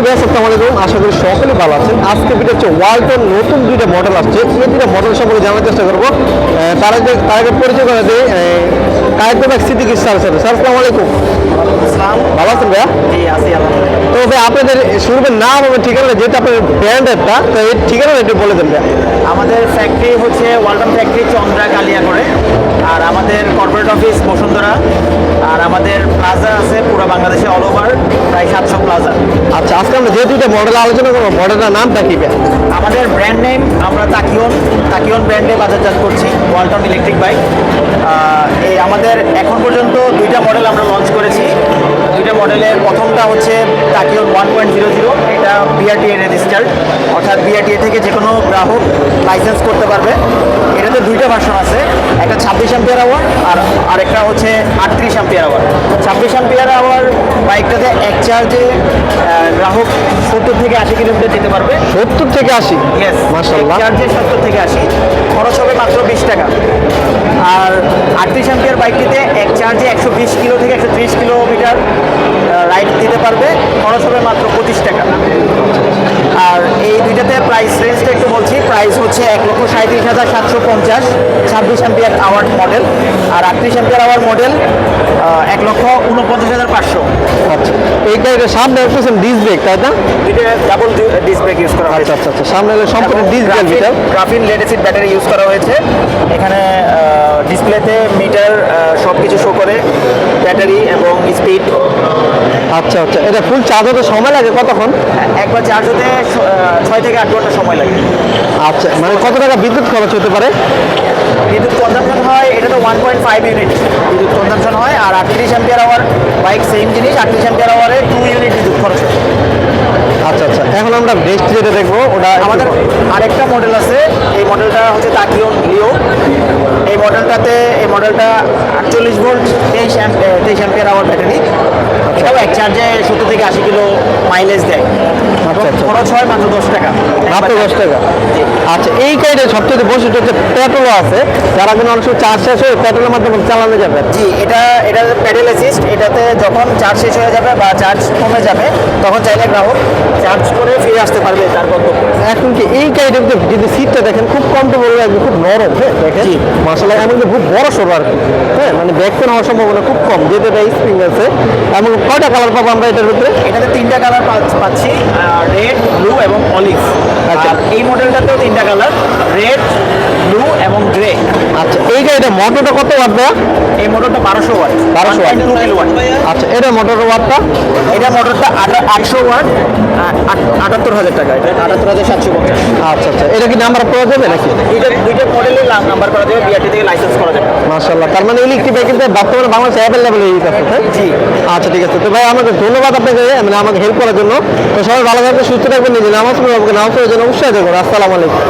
High ভাই আসসালামু আলাইকুম আশা করি সকলে ভালো আছেন। আজকে ভিডিও হচ্ছে ওয়ালটন নতুন দুইটা মডেল আসছে। এই দুইটা মডেল সম্পর্কে জানার চেষ্টা করব। তার আগে তার আগে পরিচয় করে দিই Kayed Siddique sir sir sir আসসালামু আলাইকুম। ভালো আছেন ভাইয়া? তো ভাই আপনাদের শুরুতে নাম এবং ঠিকানা যেহেতু আপনার ব্র্যান্ডেরটা তো এই ঠিকানা একটু বলে দেন ভাইয়া। আমাদের ফ্যাক্টরি হচ্ছে ওয়ালটন ফ্যাক্টরি চন্দ্রা কালিয়া করে আর আমাদের কর্পোরেট অফিস বসুন্ধরা। আমাদের প্লাজা আছে পুরো বাংলাদেশে অল ওভার প্রায় সাতশো প্লাজা আচ্ছা আজকে আমরা যেহেতু মডেল আলোচনা করব মডেলের নামটা কি আমাদের ব্র্যান্ড নেম আমরা তাকিওন তাকিয়ন ব্র্যান্ডে বাজারজাত করছি ওয়ালটন ইলেকট্রিক বাইক এই আমাদের এখন পর্যন্ত দুইটা মডেল আমরা লঞ্চ করেছি। দুইটা মডেলের প্রথমটা হচ্ছে Tachyon one point zero zero এটা বিআরটিএ রেজিস্টার্ড অর্থাৎ বিআরটিএ থেকে যে কোনো গ্রাহক লাইসেন্স করতে পারবে। এটাতে দুইটা ভার্সন আছে একটা ছাব্বিশ অ্যাম্পিয়ার আওয়ার আর আরেকটা হচ্ছে আটত্রিশ অ্যাম্পিয়ার আওয়ার ছাব্বিশ অ্যাম্পিয়ার আওয়ার বাইকটাতে এক চার্জে গ্রাহক সত্তর থেকে আশি কিলোমিটার যেতে পারবে। সত্তর থেকে আশি? ইয়েস মাশাল্লাহ চার্জে সত্তর থেকে আশি। খরচ হবে মাত্র বিশ টাকা। আর আটত্রিশ অ্যাম্পিয়ার বাইকটিতে এক চার্জে একশো বিশ কিলো থেকে একশো ত্রিশ কিলোমিটার রাইড দিতে পারবে, খরচ হবে মাত্র পঁচিশ টাকা। আর এই দুইটাতে প্রাইস রেঞ্জটা একটু বলছি প্রাইস হচ্ছে এক লক্ষ সাঁত্রিশ হাজার সাতশো পঞ্চাশ, ছাব্বিশ অ্যাম্পিয়ার আওয়ার মডেল আর আটত্রিশ অ্যাম্পিয়ার আওয়ার মডেল এক লক্ষ উনপঞ্চাশ হাজার পাঁচশো। আচ্ছা। এই গাড়িটার সামনে হচ্ছে ডিস ব্রেক তাই না? ডাবল ডিস্ক ব্রেক ইউজ করা হয়েছে। আচ্ছা আচ্ছা আচ্ছা সামনে হলো সম্পূর্ণ ডিস ব্রেক ভিতর গ্রাফিন লেটেসিড ব্যাটারি ইউজ করা হয়েছে। এখানে ডিসপ্লেতে মিটার সব কিছু শো করে ব্যাটারি এবং স্পিড আচ্ছা আচ্ছা এটা ফুল চার্জ হতে সময় লাগে কতক্ষণ? একবার চার্জ হতে ছয় থেকে আট ঘণ্টা সময় লাগে। আচ্ছা মানে কত টাকা বিদ্যুৎ খরচ হতে পারে? বিদ্যুৎ তো ওয়ান পয়েন্ট ফাইভ ইউনিট বিদ্যুৎ কনজামশন হয় আর আটত্রিশ অ্যাম্পিয়ার আওয়ার বাইক সেম জিনিস আটত্রিশ অ্যাম্পিয়ার আওয়ারে টু ইউনিট বিদ্যুৎ খরচ হয়। আচ্ছা আচ্ছা এখন আমরা বেস্ট যেটা দেখব ওটা আমাদের আরেকটা মডেল আছে এই মডেলটা হচ্ছে তাকিয়ন লিও এই মডেলটাতে এই মডেলটা আটচল্লিশ ভোল্ট তেইশ তেইশ অ্যাম্পিয়ার আওয়ার ব্যাটারি এটাও এক চার্জে সত্তর থেকে আশি কিলো মাইলেজ দেয় আচ্ছা, আচ্ছা। খরচ হয় মাত্র দশ টাকা মাত্র দশ টাকা। আচ্ছা এই গাড়িটা সবচেয়ে বৈশিষ্ট্য হচ্ছে পেট্রোল আছে যারা কিন্তু অনেক সময় চার্জ শেষ হয়ে পেট্রোলের মাধ্যমে চালানো যাবে জি এটা এটা প্যাডেল অ্যাসিস্ট এটাতে যখন চার্জ শেষ হয়ে যাবে বা চার্জ কমে যাবে তখন চাইলে গ্রাহক চার্জ করে ফিরে আসতে পারবে তার গন্তব্যে এখন কি এই গাড়িটার যদি সিটটা দেখেন খুব কমফোর্টেবল লাগবে খুব নরম হ্যাঁ দেখেন জি। মাসাল্লাহ এমন কি খুব বড় সড়ো আর কি হ্যাঁ মানে ব্যাক পেন হওয়ার সম্ভাবনা খুব কম যেহেতু এটা স্প্রিং আছে এমন কয়টা কালার পাবো আমরা এটার ভিতরে এটাতে তিনটা কালার পাচ্ছি রেড ব্লু এবং অলিভ। আর এই মডেলটাতেও তিনটা কালার রেড ব্লু এবং গ্রে আচ্ছা এই গাড়িটা মোটরটা কত ওয়াট দেওয়া এই মোটরটা বারোশো ওয়াট। বারোশো ওয়াট। আচ্ছা এটা মোটর ওয়াটটা? এটা মোটরটা আটশো ওয়াট আটাত্তর হাজার টাকা এটা। আটাত্তর হাজার সাতশো পঞ্চাশ আচ্ছা আচ্ছা। এটা কি নাম্বার পাওয়া যাবে নাকি? দুইটা দুইটা মডেলের নাম্বার করা যাবে বিআরটি থেকে লাইসেন্স করা যাবে। মাশাল্লাহ তার মানে ইলেকট্রিক বাইক কিন্তু বর্তমানে বাংলাদেশে অ্যাভেলেবল হয়ে গেছে হ্যাঁ জি। আচ্ছা ঠিক আছে। তো ভাই আমাকে ধন্যবাদ আপনাকে মানে আমাকে হেল্প করার জন্য। তো সবাই ভালো থাকবে সুস্থ থাকবেন নিজে নামাজ পড়ে নামাজ পড়ার জন্য উৎসাহিত করো আসসালামু আলাইকুম।